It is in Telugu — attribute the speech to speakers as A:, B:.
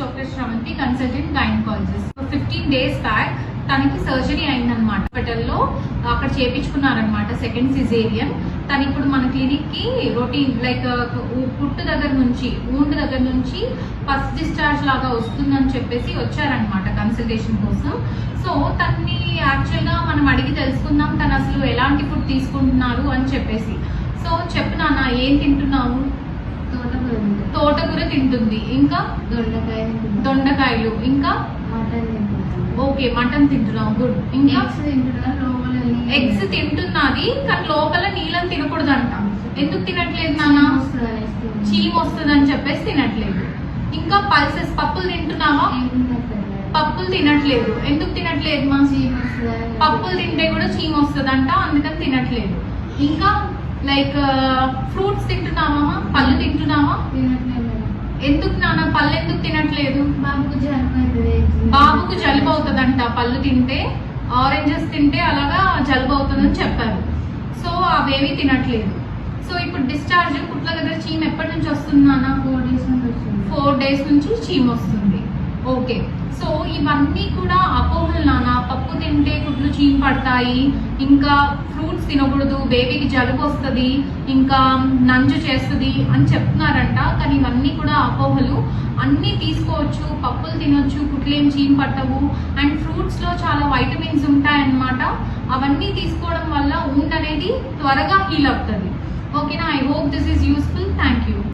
A: Doctor Sravanthi consultant gynaecologist. Fifteen days back తనకి సర్జరీ అయిందనమాట హాస్పిటల్లో అక్కడ చేపించుకున్నారనమాట సెకండ్ సిజేరియన్ తను ఇప్పుడు మన క్లినిక్కి రొటీన్ లైక్ పుట్టు దగ్గర నుంచి ఊండ్ దగ్గర నుంచి ఫస్ట్ డిశ్చార్జ్ లాగా వస్తుందని చెప్పేసి వచ్చారనమాట కన్సల్టేషన్ కోసం. సో తన్ని యాక్చువల్గా మనం అడిగి తెలుసుకుందాం తను అసలు ఎలాంటి ఫుడ్ తీసుకుంటున్నారు అని చెప్పేసి. సో చెప్పు నాన్న ఏం తింటున్నావు?
B: తోటకూర
A: తింటుంది. ఇంకా. దొండకాయలు ఇంకా. ఓకే మటన్ తింటున్నావు. గుడ్ ఇంకా?
B: ఎగ్స్
A: తింటున్నది కానీ లోపల నీళ్ళని తినకూడదంట. ఎందుకు తినట్లేదు నాన్న?
B: చీమ.
A: చీమ వస్తుందని చెప్పేసి తినట్లేదు. ఇంకా పల్సెస్ పప్పులు తింటున్నావా. పప్పులు తినట్లేదు. ఎందుకు తినట్లేదు? మా
B: చీమ
A: పప్పులు తింటే కూడా చీమ వస్తుందంట అందుకని తినట్లేదు. ఇంకా? లైక్ ఫ్రూట్స్ తింటున్నావా పళ్ళు తింటున్నావా?
B: తినట్లేదు మేడం.
A: ఎందుకు నాన్న పళ్ళు ఎందుకు తినట్లేదు?
B: బాబుకు జలుబు అవుతుంది.
A: బాబుకు జలుబు అవుతుందంట పళ్ళు తింటే. ఆరెంజెస్ తింటే అలాగా జలుబు అవుతుందని చెప్పారు. సో అవేవి తినట్లేదు. సో ఇప్పుడు డిశ్చార్జ్ కుట్ల దగ్గర చీమ ఎప్పటి నుంచి వస్తుంది నాన్న?
B: ఫోర్ డేస్ నుంచి వస్తుంది.
A: ఫోర్ డేస్ నుంచి చీమ వస్తుంది. ఓకే సో ఇవన్నీ కూడా అపోహలు నాన్న. పప్పు తింటే చీమ్ పడతాయి ఇంకా ఫ్రూట్స్ తినకూడదు బేబీకి జలుబు వస్తుంది ఇంకా నంజు చేస్తుంది అని చెప్తున్నారంట. కానీ ఇవన్నీ కూడా అపోహలు. అన్నీ తీసుకోవచ్చు పప్పులు తినొచ్చు కుట్లేం చీమ్ పట్టవు. అండ్ ఫ్రూట్స్లో చాలా వైటమిన్స్ ఉంటాయన్నమాట. అవన్నీ తీసుకోవడం వల్ల ఊండ్ అనేది త్వరగా హీల్ అవుతుంది. ఓకేనా? I hope this is useful thank you